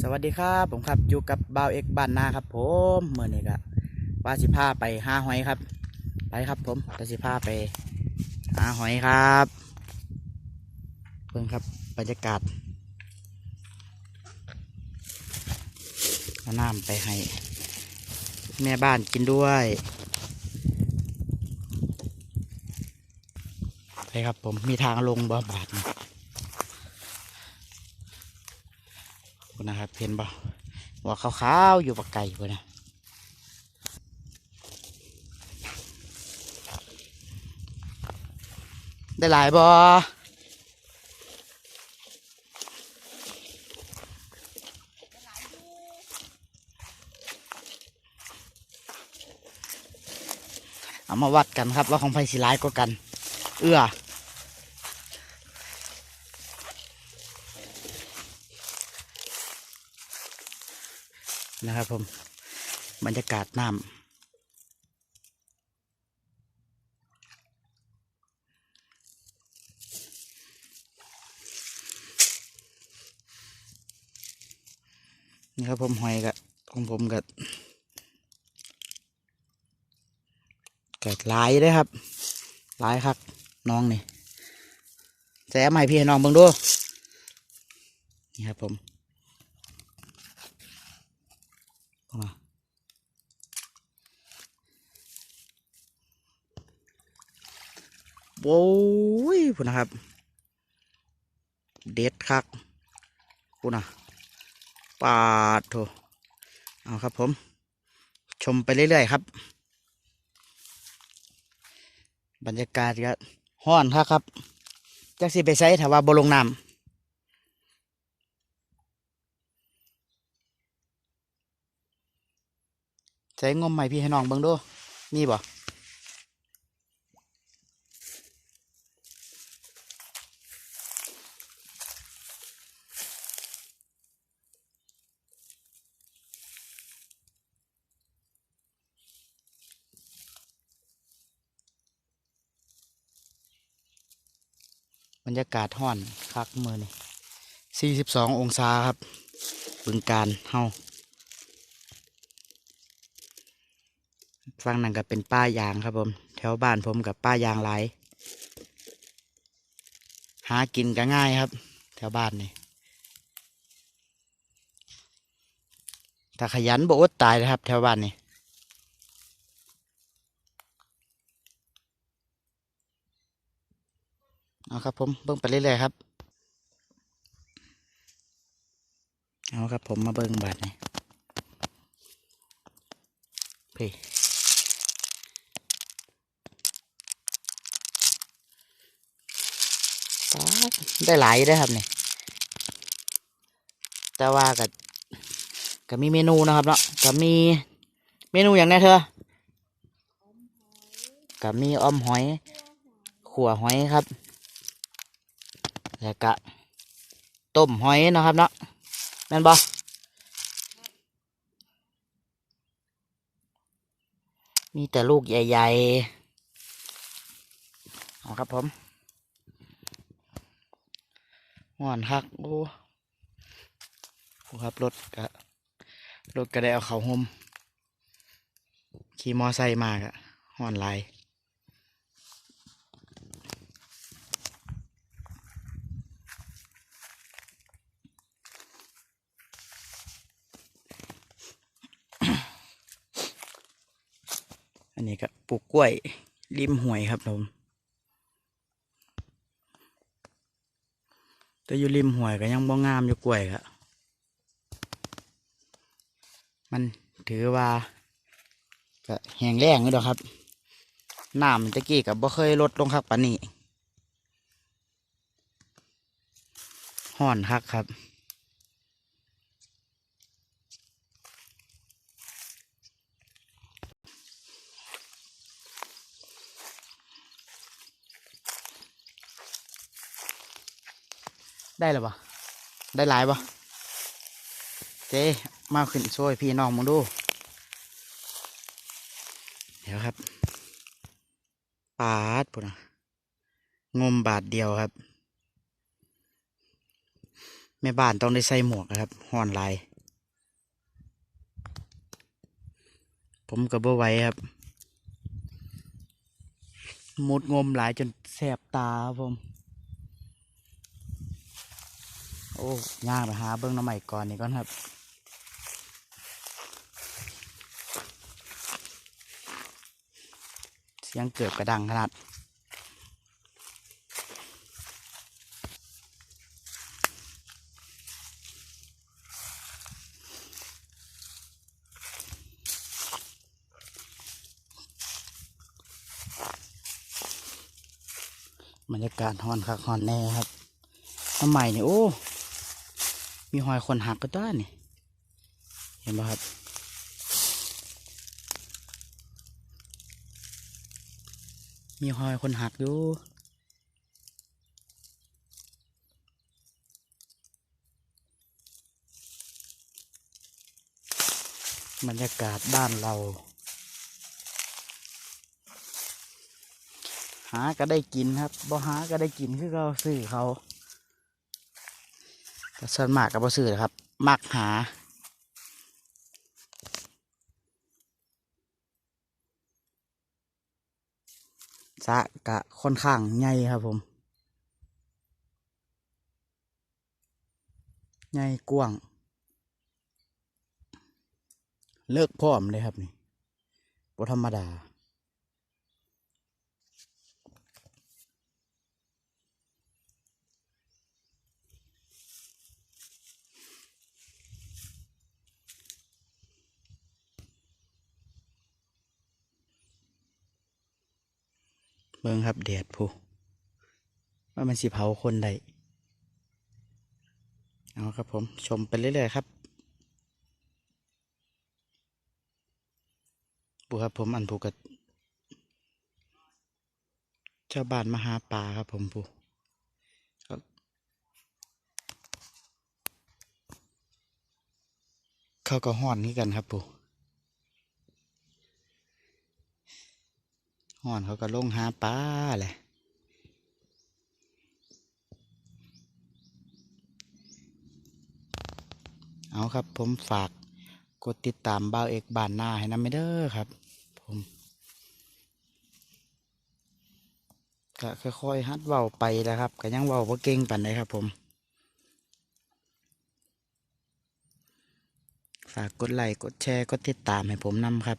สวัสดีครับผมครับอยู่กับบ่าวเอกบ้านนาครับผมเมื่อนี้ก็ว่าสิพาไปหาหอยครับ ไปครับผมจะสิพาไปหาหอยครับเพิ่งครับบรรยากาศเอาน้ำไปให้ แม่บ้านกินด้วยไปครับผมมีทางลงบ่บาดนี่คุ นะครับเห็นบ่หัวขาวๆอยู่ปากไก่พุ่นนะได้หลายบ่เอามาวัดกันครับว่าของไฟสีร้ายก็กัน เอื้อ นะครับผมบรรยากาศน้ำนี่ครับผมหอยกับของผมกับกัดลายเด้ครับลายครับน้องนี่แซมให้พี่ให้น้องเบิ่งดูนี่ครับผม มา โว้ยพูดนะครับ เด็ดคักพูดนะปาดโถเอาครับผม ชมไปเรื่อยๆครับ บรรยากาศก็ห้อนครับครับจักสิไปใช้ถ้าว่าบลงน้ำใช้งมใหม่พี่ให้น้องเบิ่งดูมีบ่ บรรยากาศห้อนคักมือนี่สี่สิบสององศาครับบึงการเฮาฟังนั่นก็เป็นป้ายางครับผม แถวบ้านผมกับป้ายางหลายหากินก็ง่ายครับ แถวบ้านนี่ถ้าขยันบ่อดตายนะครับ แถวบ้านนี่ เอาครับผมเบิ่งไปเรื่อยๆครับ เอาครับผมมาเบิ่งบาทนี่พี่ป๊าได้หลายได้ครับนี่แต่ว่ากับก็มีเมนูนะครับเนาะก็มีเมนูอย่างนี้เธอก็มีออมหอยขัวหอยครับ แล้วก็ต้มหอยนะครับเนาะแม่นบอมีแต่ลูกใหญ่ๆเอาครับผมห่อนคักโอ้ผู้ขับรถกะรถก็ได้เอาเขาห่มขี่มอไซค์มากอะห่อนหลาย นนี้ก็ปลูกกล้วยริมห้วยครับผมแต่อยู่ริมห้วยก็ยังบ่งามอยู่กล้วยก็มันถือว่าก็แห้งแล้งอยู่ดอกครับน้ำตะกี้กับบ่เคยลดลงคักปานนี้ห้อนคักครับ ได้หรือปะได้หลายปะเจ๊มาขึ้นช่วยพี่น้องมึงดู เดี๋ยวครับ ปาดปุ่นะงมบาทเดียวครับ แม่บ้านต้องได้ใส่หมวกนะครับห่อนลาย ผมกับบ่ไว้ครับมุดงมหลายจนแสบตาครับผม โอ้ ย่างไปหาเบิ้งน้ำใหม่ก่อนนี่ก่อนครับเสียงเกือบกระดังขนาดบรรยากาศฮอนคักฮอนแน่ครับน้ำใหม่นี่โอ้ มีหอยคนหักก็ได้นี่ เห็นไหมครับ มีหอยคนหักอยู่บรรยากาศบ้านเรา หาก็ได้กินครับบ่หาก็ได้กินคือเราซื้อเขา ส่วนมากก็บ่ซื้อครับ มักหา สะกะค่อนข้างใหญ่ครับผม ใหญ่กว้าง เลิกพร้อมเลยครับนี่บ่ธรรมดา บิ่งครับแดดผู้ว่ามันสิเผาคนใดเอาครับผมชมไปเรื่อยๆครับปูครับผมอันผูกกับชาวบ้านมาหาปลาครับผมปูครับเขาก็ห่อนนี่กันครับปู ห่อนเขาก็ลงหาปลาแหละเอาครับ ผมฝากกดติดตามบ่าวเอกบ้านหน้าให้นำไม่เด้อครับ ผมก็ค่อยๆฮัดเว้าไปนะครับก็ยังเว้าว่าเก่งปันเลยครับ ผม ฝากกดไลค์กดแชร์กดติดตามให้ผมนำครับ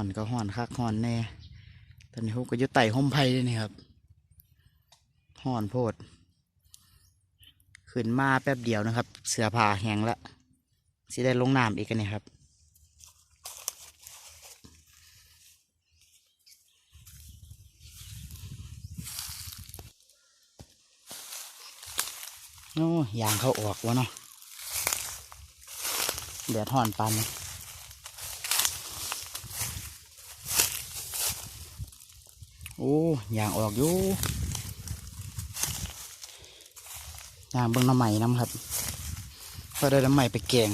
อนก็ห่อนคักห่อนแน่ตอนนี้ผมก็ยู่ไต่ห่มไผ่เลยนี่ครับห่อนโพด ขึ้นมาแป๊บเดียวนะครับ เสือผ้าแห้งละสิได้ลงน้ำอีกกันนี่ครับโอ้ยางเขาออกวะเนาะแดดห่อนปันนี้ โอ้ยางออกอยู่ยางเบิ่งน้ำใหม่น้ำครับพอได้น้ำใหม่ไปแกง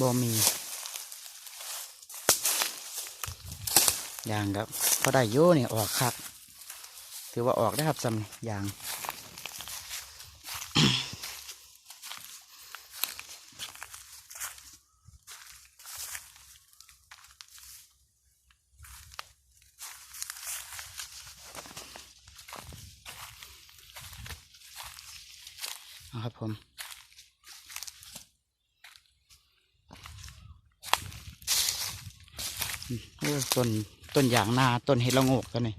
บ่มียางครับพอได้โย่เนี่ยออกคัก ถือว่าออกได้ครับสำยางครับผมต้นต้นยางนาต้นเห็ดละโงกกันนี่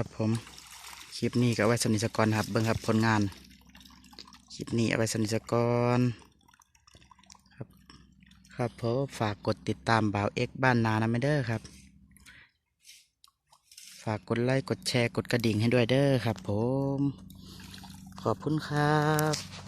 ครับผม คลิปนี้ก็เอาไว้สำนิสกรครับเบิ้งครับผลงาน คลิปนี้เอาไว้สำนิสกรครับครับผมฝากกดติดตามบ่าวเอ็กบ้านนานะไม่เด้อครับ ฝากกดไลค์กดแชร์กดกระดิ่งให้ด้วยเด้อครับ ผม ขอบคุณครับ